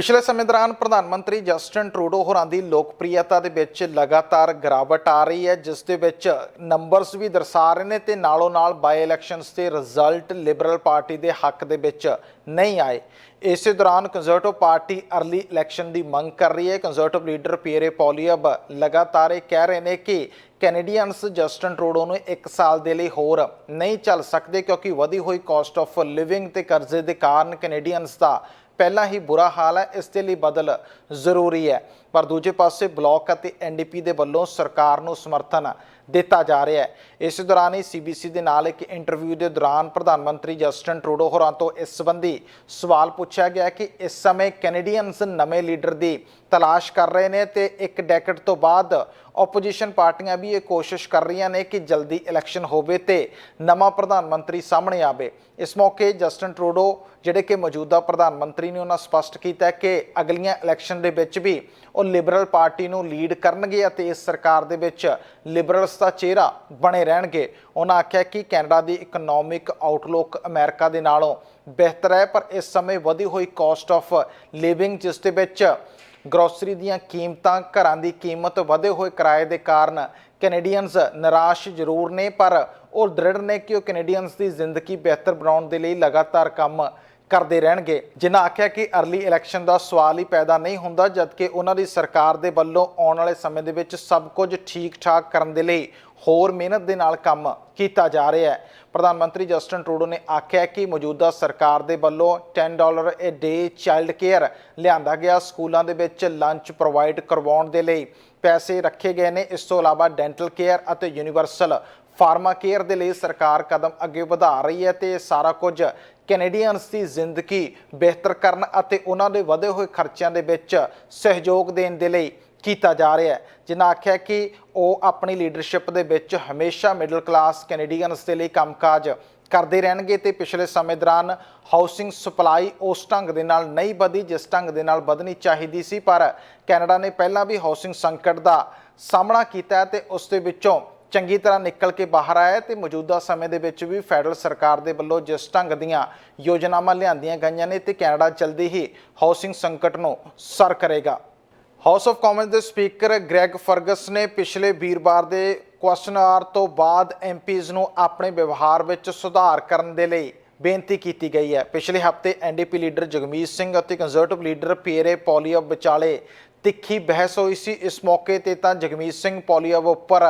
ਪਿਛਲੇ ਸਮੇਂ ਦੌਰਾਨ ਪ੍ਰਧਾਨ ਮੰਤਰੀ ਜਸਟਨ ਟਰੂਡੋ ਹੋਰਾਂ ਦੀ ਲੋਕਪ੍ਰਿਯਤਾ ਦੇ ਵਿੱਚ ਲਗਾਤਾਰ ਗਿਰਾਵਟ ਆ ਰਹੀ ਹੈ, ਜਿਸ ਦੇ ਵਿੱਚ ਨੰਬਰਸ ਵੀ ਦਰਸਾ ਰਹੇ ਨੇ ਤੇ ਨਾਲੋਂ ਨਾਲ ਬਾਈ ਇਲੈਕਸ਼ਨਸ ਦੇ ਰਿਜ਼ਲਟ ਲਿਬਰਲ ਪਾਰਟੀ ਦੇ ਹੱਕ ਦੇ ਵਿੱਚ ਨਹੀਂ ਆਏ। ਇਸੇ ਦੌਰਾਨ ਕੰਜ਼ਰਵੇਟਿਵ ਪਾਰਟੀ ਅਰਲੀ ਇਲੈਕਸ਼ਨ ਦੀ ਮੰਗ ਕਰ ਰਹੀ ਹੈ। ਕੰਜ਼ਰਟਿਵ ਲੀਡਰ ਪੀਅਰੇ ਪੋਲੀਅਬ ਲਗਾਤਾਰ ਇਹ ਕਹਿ ਰਹੇ ਨੇ ਕਿ ਕੈਨੇਡੀਅਨਸ ਜਸਟਨ ਟਰੂਡੋ ਨੂੰ 1 ਸਾਲ ਦੇ ਲਈ ਹੋਰ ਨਹੀਂ ਚੱਲ ਸਕਦੇ ਕਿਉਂਕਿ ਵਧੀ ਹੋਈ ਕਾਸਟ ਆਫ ਲਿਵਿੰਗ ਤੇ ਕਰਜ਼ੇ ਦੇ ਕਾਰਨ ਕੈਨੇਡੀਅਨਸ ਦਾ ਪਹਿਲਾਂ ਹੀ ਬੁਰਾ ਹਾਲ ਹੈ। ਇਸ ਦੇ ਲਈ ਬਦਲ ਜ਼ਰੂਰੀ ਹੈ। ਪਰ ਦੂਜੇ ਪਾਸੇ ਬਲਾਕ ਅਤੇ ਐਨਡੀਪੀ ਦੇ ਵੱਲੋਂ ਸਰਕਾਰ ਨੂੰ ਸਮਰਥਨ ਦਿੱਤਾ ਜਾ ਰਿਹਾ ਹੈ। ਇਸ ਦੌਰਾਨ ਹੀ ਸੀਬੀਸੀ ਦੇ ਨਾਲ ਇੱਕ ਇੰਟਰਵਿਊ ਦੇ ਦੌਰਾਨ ਪ੍ਰਧਾਨ ਮੰਤਰੀ ਜਸਟਨ ਟਰੂਡੋ ਹੋਰਾਂ ਤੋਂ ਇਸ ਸੰਬੰਧੀ ਸਵਾਲ ਪੁੱਛਿਆ ਗਿਆ ਕਿ ਇਸ ਸਮੇਂ ਕੈਨੇਡੀਅਨਸ ਨਵੇਂ ਲੀਡਰ ਦੀ ਤਲਾਸ਼ ਕਰ ਰਹੇ ਨੇ ਤੇ ਇੱਕ ਡੈਕਟ ਤੋਂ ਬਾਅਦ ਆਪੋਜੀਸ਼ਨ ਪਾਰਟੀਆਂ ਵੀ ਇਹ ਕੋਸ਼ਿਸ਼ ਕਰ ਰਹੀਆਂ ਨੇ ਕਿ ਜਲਦੀ ਇਲੈਕਸ਼ਨ ਹੋਵੇ ਤੇ ਨਵਾਂ ਪ੍ਰਧਾਨ ਮੰਤਰੀ ਸਾਹਮਣੇ ਆਵੇ। ਇਸ ਮੌਕੇ ਜਸਟਨ ਟਰੂਡੋ, ਜਿਹੜੇ ਕਿ ਮੌਜੂਦਾ ਪ੍ਰਧਾਨ ਮੰਤਰੀ ਨੇ, ਉਹਨਾਂ ਸਪਸ਼ਟ ਕੀਤਾ ਕਿ ਅਗਲੀਆਂ ਇਲੈਕਸ਼ਨ ਦੇ ਵਿੱਚ ਵੀ ਉਹ ਲਿਬਰਲ ਪਾਰਟੀ ਨੂੰ ਲੀਡ ਕਰਨਗੇ ਅਤੇ ਇਸ ਸਰਕਾਰ ਦੇ ਵਿੱਚ ਲਿਬਰਲਸ ਦਾ ਚਿਹਰਾ ਬਣੇ ਰਹਿਣਗੇ। ਉਹਨਾਂ ਆਖਿਆ ਕਿ ਕੈਨੇਡਾ ਦੀ ਇਕਨੋਮਿਕ ਆਊਟਲੁੱਕ ਅਮਰੀਕਾ ਦੇ ਨਾਲੋਂ ਬਿਹਤਰ ਹੈ, ਪਰ ਇਸ ਸਮੇਂ ਵਧੀ ਹੋਈ ਕਾਸਟ ਆਫ ਲਿਵਿੰਗ ਜਿਸ ਦੇ ਵਿੱਚ ਗਰੋਸਰੀ ਦੀਆਂ ਕੀਮਤਾਂ, ਘਰਾਂ ਦੀ ਕੀਮਤ ਵਧੇ ਹੋਏ ਕਿਰਾਏ ਦੇ ਕਾਰਨ ਕੈਨੇਡੀਅਨਸ ਨਿਰਾਸ਼ ਜ਼ਰੂਰ ਨੇ, ਪਰ ਉਹ ਦ੍ਰਿੜ ਨੇ ਕਿ ਉਹ ਕੈਨੇਡੀਅਨਸ ਦੀ ਜ਼ਿੰਦਗੀ ਬਿਹਤਰ ਬਣਾਉਣ ਦੇ ਲਈ ਲਗਾਤਾਰ ਕੰਮ ਕਰਦੇ ਰਹਿਣਗੇ। ਜਿਨ੍ਹਾਂ ਆਖਿਆ ਕਿ ਅਰਲੀ ਇਲੈਕਸ਼ਨ ਦਾ ਸਵਾਲ ਹੀ ਪੈਦਾ ਨਹੀਂ ਹੁੰਦਾ, ਜਦਕਿ ਉਹਨਾਂ ਦੀ ਸਰਕਾਰ ਦੇ ਵੱਲੋਂ ਆਉਣ ਵਾਲੇ ਸਮੇਂ ਦੇ ਵਿੱਚ ਸਭ ਕੁਝ ਠੀਕ-ਠਾਕ ਕਰਨ ਦੇ ਲਈ ਹੋਰ ਮਿਹਨਤ ਦੇ ਨਾਲ ਕੰਮ ਕੀਤਾ ਜਾ ਰਿਹਾ ਹੈ। ਪ੍ਰਧਾਨ ਮੰਤਰੀ ਜਸਟਨ ਟਰੂਡੋ ਨੇ ਆਖਿਆ ਕਿ ਮੌਜੂਦਾ ਸਰਕਾਰ ਦੇ ਵੱਲੋਂ 10 dollar a day child care ਲਿਆਂਦਾ ਗਿਆ। ਸਕੂਲਾਂ ਦੇ ਵਿੱਚ ਲੰਚ ਪ੍ਰੋਵਾਈਡ ਕਰਵਾਉਣ ਦੇ ਲਈ ਪੈਸੇ ਰੱਖੇ ਗਏ ਨੇ। ਇਸ ਤੋਂ ਇਲਾਵਾ ਡੈਂਟਲ ਕੇਅਰ ਅਤੇ ਯੂਨੀਵਰਸਲ ਫਾਰਮਾ ਕੇਅਰ ਦੇ ਲਈ ਸਰਕਾਰ ਕਦਮ ਅੱਗੇ ਵਧਾ ਰਹੀ ਹੈ ਤੇ ਇਹ ਸਾਰਾ ਕੁਝ ਕੈਨੇਡੀਅਨਸ ਦੀ ਜ਼ਿੰਦਗੀ ਬਿਹਤਰ ਕਰਨ ਅਤੇ ਉਹਨਾਂ ਦੇ ਵਧੇ ਹੋਏ ਖਰਚਿਆਂ ਦੇ ਵਿੱਚ ਸਹਿਯੋਗ ਦੇਣ ਦੇ ਲਈ ਕੀਤਾ ਜਾ ਰਿਹਾ ਹੈ। ਜਿਨ੍ਹਾਂ ਆਖਿਆ ਕਿ ਉਹ ਆਪਣੀ ਲੀਡਰਸ਼ਿਪ ਦੇ ਵਿੱਚ ਹਮੇਸ਼ਾ ਮਿਡਲ ਕਲਾਸ ਕੈਨੇਡੀਅਨਸ ਦੇ ਲਈ ਕੰਮਕਾਜ ਕਰਦੇ ਰਹਿਣਗੇ ਤੇ ਪਿਛਲੇ ਸਮੇਂ ਦੌਰਾਨ ਹਾਊਸਿੰਗ ਸਪਲਾਈ ਉਸ ਢੰਗ ਦੇ ਨਾਲ ਨਹੀਂ ਵਧੀ, ਜਿਸ ਢੰਗ ਦੇ ਨਾਲ ਵਧਣੀ ਚਾਹੀਦੀ ਸੀ। ਪਰ ਕੈਨੇਡਾ ਨੇ ਪਹਿਲਾਂ ਵੀ ਹਾਊਸਿੰਗ ਸੰਕਟ ਦਾ ਸਾਹਮਣਾ ਕੀਤਾ ਹੈ ਤੇ ਉਸ ਦੇ ਵਿੱਚੋਂ ਚੰਗੀ ਤਰ੍ਹਾਂ ਨਿਕਲ ਕੇ ਬਾਹਰ ਆਇਆ ਹੈ ਤੇ ਮੌਜੂਦਾ ਸਮੇਂ ਦੇ ਵਿੱਚ ਵੀ ਫੈਡਰਲ ਸਰਕਾਰ ਦੇ ਵੱਲੋਂ ਜਿਸ ਢੰਗ ਦੀਆਂ ਯੋਜਨਾਵਾਂ ਲਿਆਂਦੀਆਂ ਗਈਆਂ ਨੇ ਤੇ ਕੈਨੇਡਾ ਜਲਦੀ ਹੀ ਹਾਊਸਿੰਗ ਸੰਕਟ ਨੂੰ ਸਰ ਕਰੇਗਾ। ਹਾਊਸ ਆਫ ਕਾਮਨਸ ਦੇ ਸਪੀਕਰ ਗ੍ਰੈਗ ਫਰਗਸ ਨੇ ਪਿਛਲੇ ਵੀਰਵਾਰ ਦੇ ਕੁਐਸਚਨ ਆਰ ਤੋਂ ਬਾਅਦ ਐਮਪੀਜ਼ ਨੂੰ ਆਪਣੇ ਵਿਵਹਾਰ ਵਿੱਚ ਸੁਧਾਰ ਕਰਨ ਦੇ ਲਈ ਬੇਨਤੀ ਕੀਤੀ ਗਈ ਹੈ। ਪਿਛਲੇ ਹਫ਼ਤੇ ਐਨਡੀਪੀ ਲੀਡਰ ਜਗਮੀਤ ਸਿੰਘ ਅਤੇ ਕੰਜ਼ਰਵੇਟਿਵ ਲੀਡਰ ਪੀਰੇ ਪੋਲੀਅਬ ਵਿਚਾਲੇ ਤਿੱਖੀ ਬਹਿਸ ਹੋਈ ਸੀ। ਇਸ ਮੌਕੇ ਤੇ ਤਾਂ ਜਗਮੀਤ ਸਿੰਘ ਪੋਲੀਅਬ ਉੱਪਰ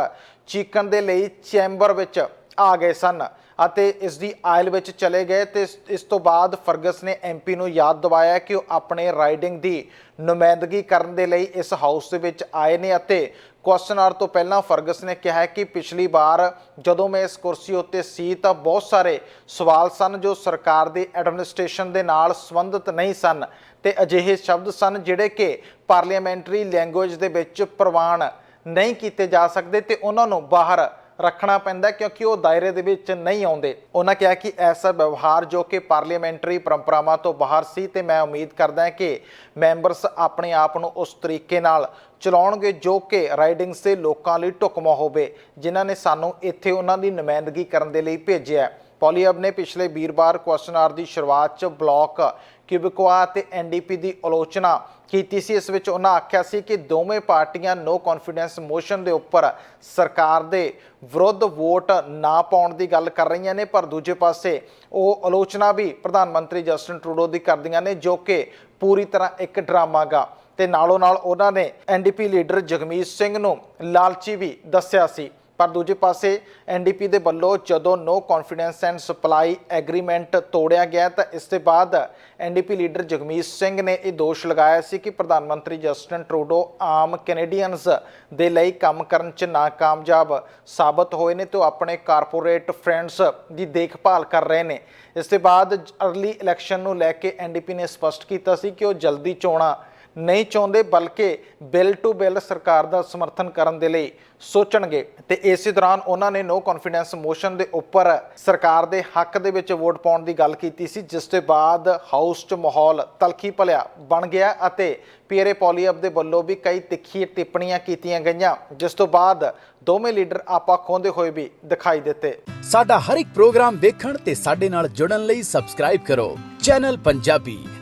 ਚੀਕਣ ਦੇ ਲਈ ਚੈਂਬਰ ਵਿੱਚ ਆ ਗਏ ਸਨ। ਅਤੇ ਇਸ ਦੀ ਆਇਲ ਵਿੱਚ ਚਲੇ ਗਏ ਤੇ ਇਸ- ਇਸ ਤੋਂ ਬਾਅਦ ਫਰਗਸ ਨੇ ਐਮਪੀ ਨੂੰ ਯਾਦ ਦਿਵਾਇਆ ਕਿ ਉਹ ਆਪਣੇ ਰਾਈਡਿੰਗ ਦੀ ਨੁਮਾਇੰਦਗੀ ਕਰਨ ਦੇ ਲਈ ਇਸ ਹਾਊਸ ਦੇ ਵਿੱਚ ਆਏ ਨੇ ਅਤੇ ਕੁਐਸਚਨ ਆਰ ਤੋਂ ਪਹਿਲਾਂ ਫਰਗਸ ਨੇ ਕਿਹਾ ਕਿ ਪਿਛਲੀ ਵਾਰ ਜਦੋਂ ਮੈਂ ਇਸ ਕੁਰਸੀ ਉੱਤੇ ਸੀ ਤਾਂ ਬਹੁਤ ਸਾਰੇ ਸਵਾਲ ਸਨ ਜੋ ਸਰਕਾਰ ਦੀ ਐਡਮਿਨਿਸਟ੍ਰੇਸ਼ਨ ਦੇ ਨਾਲ ਸੰਬੰਧਿਤ ਨਹੀਂ ਸਨ ਤੇ ਅਜਿਹੇ ਸ਼ਬਦ ਸਨ ਜਿਹੜੇ ਕਿ ਪਾਰਲੀਮੈਂਟਰੀ ਲੈਂਗੁਏਜ ਦੇ ਵਿੱਚ ਪ੍ਰਵਾਨ ਨਹੀਂ ਕੀਤੇ ਜਾ ਸਕਦੇ ਤੇ ਉਹਨਾਂ ਨੂੰ ਬਾਹਰ ਰੱਖਣਾ ਪੈਂਦਾ ਕਿਉਂਕਿ ਉਹ ਦਾਇਰੇ ਦੇ ਵਿੱਚ ਨਹੀਂ ਆਉਂਦੇ। ਉਹਨਾਂ ਕਿਹਾ ਕਿ ਐਸਾ ਵਿਵਹਾਰ ਜੋ ਕਿ ਪਾਰਲੀਮੈਂਟਰੀ ਪਰੰਪਰਾਵਾਂ ਤੋਂ ਬਾਹਰ ਸੀ ਤੇ ਮੈਂ ਉਮੀਦ ਕਰਦਾ ਹਾਂ ਕਿ ਮੈਂਬਰਸ ਆਪਣੇ ਆਪ ਨੂੰ ਉਸ ਤਰੀਕੇ ਨਾਲ ਚਲਾਉਣਗੇ ਜੋ ਕਿ ਰਾਈਡਿੰਗਸ ਦੇ ਲੋਕਾਂ ਲਈ ਢੁਕਮਾ ਹੋਵੇ, ਜਿਨ੍ਹਾਂ ਨੇ ਸਾਨੂੰ ਇੱਥੇ ਉਹਨਾਂ ਦੀ ਨੁਮਾਇੰਦਗੀ ਕਰਨ ਦੇ ਲਈ ਭੇਜਿਆ ਪੋਲੀਅਬ ਨੇ ਪਿਛਲੇ ਵੀਰਵਾਰ ਕੁਐਸਚਨ ਆਰ ਦੀ ਸ਼ੁਰੂਆਤ 'ਚ ਬਲਾਕ ਕਿਊਬਿਕਵਾ ਤੇ ਐਨਡੀਪੀ ਦੀ ਆਲੋਚਨਾ ਕੀਤੀ ਸੀ। ਇਸ ਵਿੱਚ ਉਹਨਾਂ ਆਖਿਆ ਸੀ ਕਿ ਦੋਵੇਂ ਪਾਰਟੀਆਂ ਨੋ ਕੌਨਫੀਡੈਂਸ ਮੋਸ਼ਨ ਦੇ ਉੱਪਰ ਸਰਕਾਰ ਦੇ ਵਿਰੁੱਧ ਵੋਟ ਨਾ ਪਾਉਣ ਦੀ ਗੱਲ ਕਰ ਰਹੀਆਂ ਨੇ, ਪਰ ਦੂਜੇ ਪਾਸੇ ਉਹ ਆਲੋਚਨਾ ਵੀ ਪ੍ਰਧਾਨ ਮੰਤਰੀ ਜਸਟਨ ਟਰੂਡੋ ਦੀ ਕਰਦੀਆਂ ਨੇ, ਜੋ ਕਿ ਪੂਰੀ ਤਰ੍ਹਾਂ ਇੱਕ ਡਰਾਮਾ ਗਾ। ਤੇ ਨਾਲੋਂ ਨਾਲ ਉਹਨਾਂ ਨੇ ਐਨਡੀਪੀ ਲੀਡਰ ਜਗਮੀਤ ਸਿੰਘ ਨੂੰ ਲਾਲਚੀ ਵੀ ਦੱਸਿਆ ਸੀ। ਪਰ ਦੂਜੇ ਪਾਸੇ ਐਨਡੀਪੀ ਦੇ ਵੱਲੋਂ ਜਦੋਂ no confidence and supply agreement ਤੋੜਿਆ ਗਿਆ ਤਾਂ ਇਸ ਦੇ ਬਾਅਦ ਐਨਡੀਪੀ ਲੀਡਰ ਜਗਮੀਤ ਸਿੰਘ ਨੇ ਇਹ ਦੋਸ਼ ਲਗਾਇਆ ਸੀ ਕਿ ਪ੍ਰਧਾਨ ਮੰਤਰੀ ਜਸਟਨ ਟਰੂਡੋ ਆਮ ਕੈਨੇਡੀਅਨਸ ਦੇ ਲਈ ਕੰਮ ਕਰਨ 'ਚ ਨਾਕਾਮਯਾਬ ਸਾਬਤ ਹੋਏ ਨੇ ਤੇ ਉਹ ਆਪਣੇ ਕਾਰਪੋਰੇਟ ਫਰੈਂਡਸ ਦੀ ਦੇਖਭਾਲ ਕਰ ਰਹੇ ਨੇ। ਇਸ ਦੇ ਬਾਅਦ ਅਰਲੀ ਇਲੈਕਸ਼ਨ ਨੂੰ ਲੈ ਕੇ ਐਨਡੀਪੀ ਨੇ ਸਪਸ਼ਟ ਕੀਤਾ ਸੀ ਕਿ ਉਹ ਜਲਦੀ ਚੋਣਾਂ ਨਹੀਂ ਚਾਹੁੰਦੇ ਬਲਕਿ ਬਿੱਲ ਟੂ ਬਿੱਲ ਸਰਕਾਰ ਦਾ ਸਮਰਥਨ ਕਰਨ ਦੇ ਲਈ ਸੋਚਣਗੇ। ਤੇ ਇਸੇ ਦੌਰਾਨ ਉਹਨਾਂ ਨੇ ਨੋ ਕੌਨਫੀਡੈਂਸ ਮੋਸ਼ਨ ਦੇ ਉੱਪਰ ਸਰਕਾਰ ਦੇ ਹੱਕ ਦੇ ਵਿੱਚ ਵੋਟ ਪਾਉਣ ਦੀ ਗੱਲ ਕੀਤੀ ਸੀ, ਜਿਸ ਤੋਂ ਬਾਅਦ ਹਾਊਸ 'ਚ ਮਾਹੌਲ ਤਲਖੀ ਭਲਿਆ ਬਣ ਗਿਆ ਅਤੇ ਪੀਰੇ ਪੋਲੀਅਬ ਦੇ ਵੱਲੋਂ ਵੀ ਕਈ ਤਿੱਖੀ ਟਿੱਪਣੀਆਂ ਕੀਤੀਆਂ ਗਈਆਂ, ਜਿਸ ਤੋਂ ਬਾਅਦ ਦੋਵੇਂ ਲੀਡਰ ਆਪਾ ਖੋਂਦੇ ਹੋਏ ਵੀ ਦਿਖਾਈ ਦਿੱਤੇ। ਸਾਡਾ ਹਰ ਇੱਕ ਪ੍ਰੋਗਰਾਮ ਦੇਖਣ ਤੇ ਸਾਡੇ ਨਾਲ ਜੁੜਨ ਲਈ ਸਬਸਕ੍ਰਾਈਬ ਕਰੋ। ਚੈਨਲ ਪੰਜਾਬੀ